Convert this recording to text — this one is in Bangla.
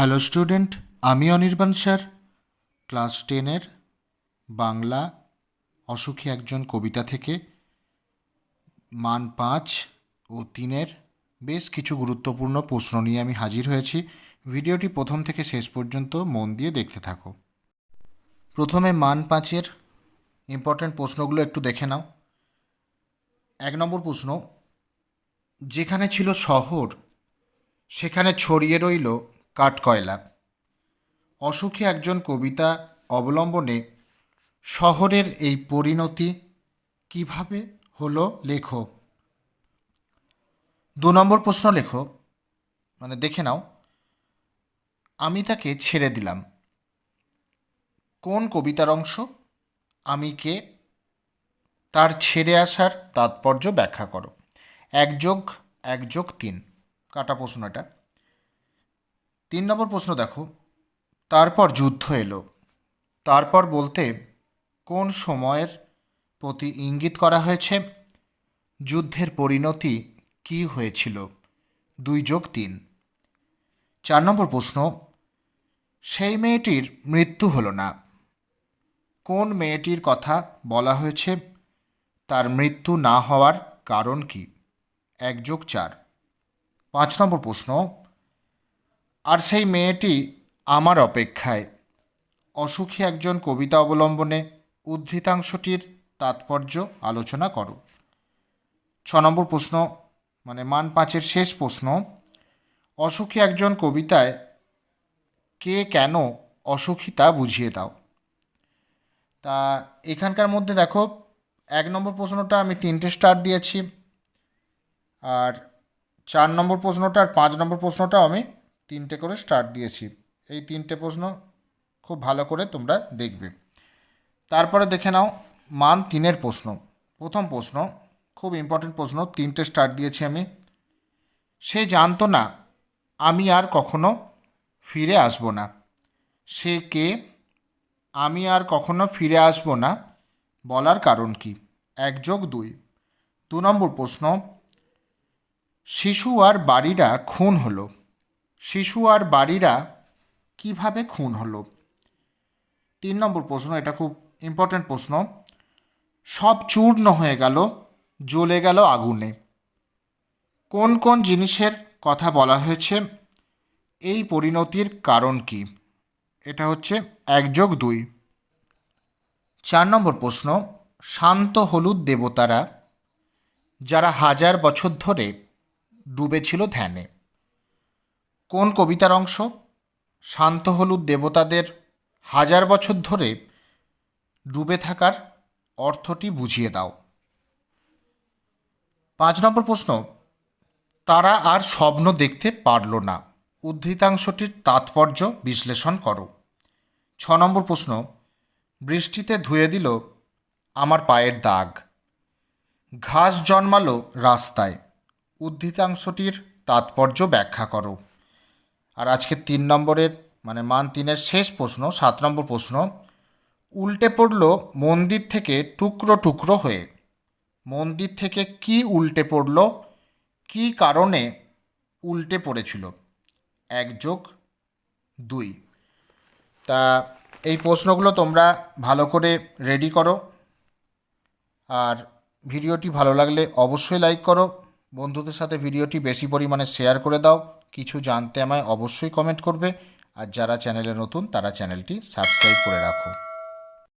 হ্যালো স্টুডেন্ট আমি অনির্বাণ স্যার। ক্লাস টেনের বাংলা অসুখী একজন কবিতা থেকে মান পাঁচ ও তিনের বেশ কিছু গুরুত্বপূর্ণ প্রশ্ন নিয়ে আমি হাজির হয়েছি। ভিডিওটি প্রথম থেকে শেষ পর্যন্ত মন দিয়ে দেখতে থাকো। প্রথমে মান পাঁচের ইম্পর্ট্যান্ট প্রশ্নগুলো একটু দেখে নাও। এক নম্বর প্রশ্ন, যেখানে ছিল শহর, সেখানে ছড়িয়ে রইল কাঠকয়লা। অসুখী একজন কবিতা অবলম্বনে শহরের এই পরিণতি কীভাবে হলো লেখক? দু নম্বর প্রশ্ন লেখো। মানে দেখে নাও। আমি তাকে ছেড়ে দিলাম। কোন কবিতার অংশ? আমি কে? তার ছেড়ে আসার তাৎপর্য ব্যাখ্যা করো। এক যোগ এক যোগ তিন। কাটা প্রশ্ন এটা। তিন নম্বর প্রশ্ন দেখো। তারপর যুদ্ধ এলো। তারপর বলতে কোন সময়ের প্রতি ইঙ্গিত করা হয়েছে? যুদ্ধের পরিণতি কি হয়েছিল? দুই যোগ তিন। চার নম্বর প্রশ্ন, সেই মেয়েটির মৃত্যু হলো না। কোন মেয়েটির কথা বলা হয়েছে? তার মৃত্যু না হওয়ার কারণ কি? এক যোগ চার। পাঁচ নম্বর প্রশ্ন আর সেই মেয়েটি আমার অপেক্ষায়। অসুখী একজন কবিতা অবলম্বনে উদ্ধৃতাংশটির তাৎপর্য আলোচনা করো। ছ নম্বর প্রশ্ন মানে মান পাঁচের শেষ প্রশ্ন, অসুখী একজন কবিতায় কে কেন অসুখী তা বুঝিয়ে দাও। তা এখানকার মধ্যে দেখো, এক নম্বর প্রশ্নটা আমি তিনটে স্টার দিয়েছি, আর চার নম্বর প্রশ্নটা আর পাঁচ নম্বর প্রশ্নটাও আমি তিনটে করে স্টার দিয়েছি। এই তিনটে প্রশ্ন খুব ভালো করে তোমরা দেখবে। তারপরে দেখে নাও মান তিনের প্রশ্ন। প্রথম প্রশ্ন, খুব ইম্পর্টেন্ট প্রশ্ন, তিনটে স্টার দিয়েছি আমি। সে জানতো না আমি আর কখনো ফিরে আসব না। সে কে? আমি আর কখনো ফিরে আসব না বলার কারণ কি? এক যোগ দুই। দু নম্বর প্রশ্ন, শিশু আর বাড়িরা খুন হলো। শিশু আর বাড়িরা কীভাবে খুন হলো? তিন নম্বর প্রশ্ন, এটা খুব ইম্পর্ট্যান্ট প্রশ্ন। সব চূর্ণ হয়ে গেল, জ্বলে গেল আগুনে। কোন কোন জিনিসের কথা বলা হয়েছে? এই পরিণতির কারণ কি? এটা হচ্ছে এক যোগ দুই। চার নম্বর প্রশ্ন, শান্ত হলুদ দেবতারা যারা হাজার বছর ধরে ডুবেছিল ধ্যানে। কোন কবিতার অংশ? শান্ত হলুদ দেবতাদের হাজার বছর ধরে ডুবে থাকার অর্থটি বুঝিয়ে দাও। পাঁচ নম্বর প্রশ্ন, তারা আর স্বপ্ন দেখতে পারল না। উদ্ধৃতাংশটির তাৎপর্য বিশ্লেষণ করো। ছ নম্বর প্রশ্ন, বৃষ্টিতে ধুয়ে দিল আমার পায়ের দাগ। ঘাস জন্মালো রাস্তায়। উদ্ধৃতাংশটির তাৎপর্য ব্যাখ্যা করো। আর আজকে তিন নম্বরের মানে মান তিনের শেষ প্রশ্ন, সাত নম্বর প্রশ্ন, উল্টে পড়ল মন্দির থেকে টুকরো টুকরো হয়ে। মন্দির থেকে কি উল্টে পড়ল? কি কারণে উল্টে পড়েছিল? এক যোগ দুই। তা এই প্রশ্নগুলো তোমরা ভালো করে রেডি করো। আর ভিডিওটি ভালো লাগলে অবশ্যই লাইক করো। বন্ধুদের সাথে ভিডিওটি বেশি পরিমাণে শেয়ার করে দাও। কিছু জানতে আমায় অবশ্যই কমেন্ট করবে। আর যারা চ্যানেলে নতুন, তারা চ্যানেলটি সাবস্ক্রাইব করে রাখো।